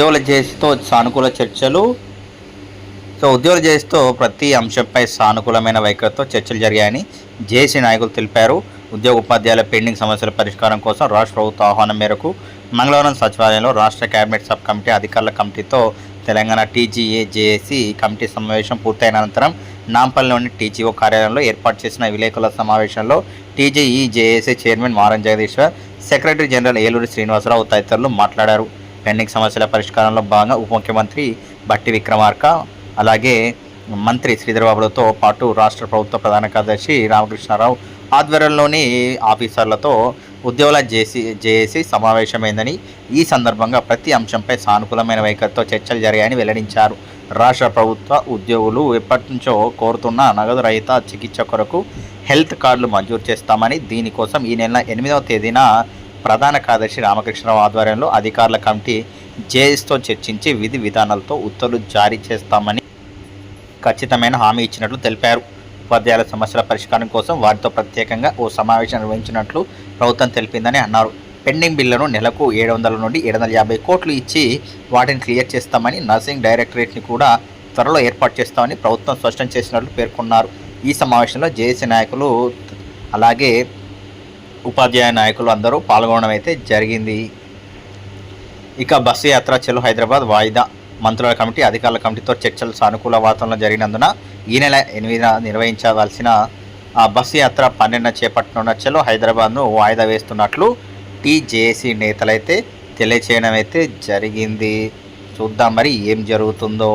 ఉద్యోగుల జేసీతో సానుకూల చర్చలు. సో ఉద్యోగుల జేసీతో ప్రతి అంశంపై సానుకూలమైన వైఖరితో చర్చలు జరిగాయని జేసీ నాయకులు తెలిపారు. ఉద్యోగ ఉపాధ్యాయుల పెండింగ్ సమస్యల పరిష్కారం కోసం రాష్ట్ర ప్రభుత్వ ఆహ్వానం మేరకు మంగళవారం సచివాలయంలో రాష్ట్ర కేబినెట్ సబ్ కమిటీ అధికారుల కమిటీతో తెలంగాణ టీజీఏ జేఏసీ కమిటీ సమావేశం పూర్తయిన అనంతరం నాంపల్లిలోని టీజీఓ కార్యాలయంలో ఏర్పాటు చేసిన విలేకరుల సమావేశంలో TGE JAC chairman Maram Jagadishwar secretary general Eluri Srinivasarao తదితరులు మాట్లాడారు. పెండింగ్ సమస్యల పరిష్కారంలో భాగంగా ఉప ముఖ్యమంత్రి బట్టి విక్రమార్క అలాగే మంత్రి శ్రీధరబాబులతో పాటు రాష్ట్ర ప్రభుత్వ ప్రధాన కార్యదర్శి రామకృష్ణారావు ఆధ్వర్యంలోని ఆఫీసర్లతో ఉద్యోగుల జేసీ జేఏసీ సమావేశమైందని ఈ సందర్భంగా ప్రతి అంశంపై సానుకూలమైన వైఖరితో చర్చలు జరిగాయని వెల్లడించారు. రాష్ట్ర ప్రభుత్వ ఉద్యోగులు ఎప్పటి నుంచో కోరుతున్న నగదు రహిత చికిత్స కొరకు హెల్త్ కార్డులు మంజూరు చేస్తామని దీనికోసం ఈ నెల ఎనిమిదవ తేదీన ప్రధాన కార్యదర్శి రామకృష్ణరావు ఆధ్వర్యంలో అధికారుల కమిటీ జేఎస్తో చర్చించి విధి విధానాలతో ఉత్తర్వులు జారీ చేస్తామని ఖచ్చితమైన హామీ ఇచ్చినట్లు తెలిపారు. ఉపాధ్యాయుల సమస్యల పరిష్కారం కోసం వారితో ప్రత్యేకంగా ఓ సమావేశం నిర్వహించినట్లు ప్రభుత్వం తెలిపిందని అన్నారు. పెండింగ్ బిల్లును నెలకు ఏడు వందల నుండి ఏడు వందల యాభై కోట్లు ఇచ్చి వాటిని క్లియర్ చేస్తామని నర్సింగ్ డైరెక్టరేట్ని కూడా త్వరలో ఏర్పాటు చేస్తామని ప్రభుత్వం స్పష్టం చేసినట్లు పేర్కొన్నారు. ఈ సమావేశంలో జేఏసీ నాయకులు అలాగే ఉపాధ్యాయ నాయకులు అందరూ పాల్గొనడం అయితే జరిగింది. ఇక బస్సు యాత్ర చెలు హైదరాబాద్ వాయిదా. మంత్రుల కమిటీ అధికారుల కమిటీతో చర్చలు సానుకూల వాతావరణంలో జరిగినందున ఈ నెల ఎనిమిదిన నిర్వహించవలసిన ఆ బస్సు యాత్ర పన్నెండున చేపట్టనున్న చెలో హైదరాబాద్ను వాయిదా వేస్తున్నట్లు టీజేఏసీ నేతలైతే తెలియచేయడం అయితే జరిగింది. చూద్దాం మరి ఏం జరుగుతుందో.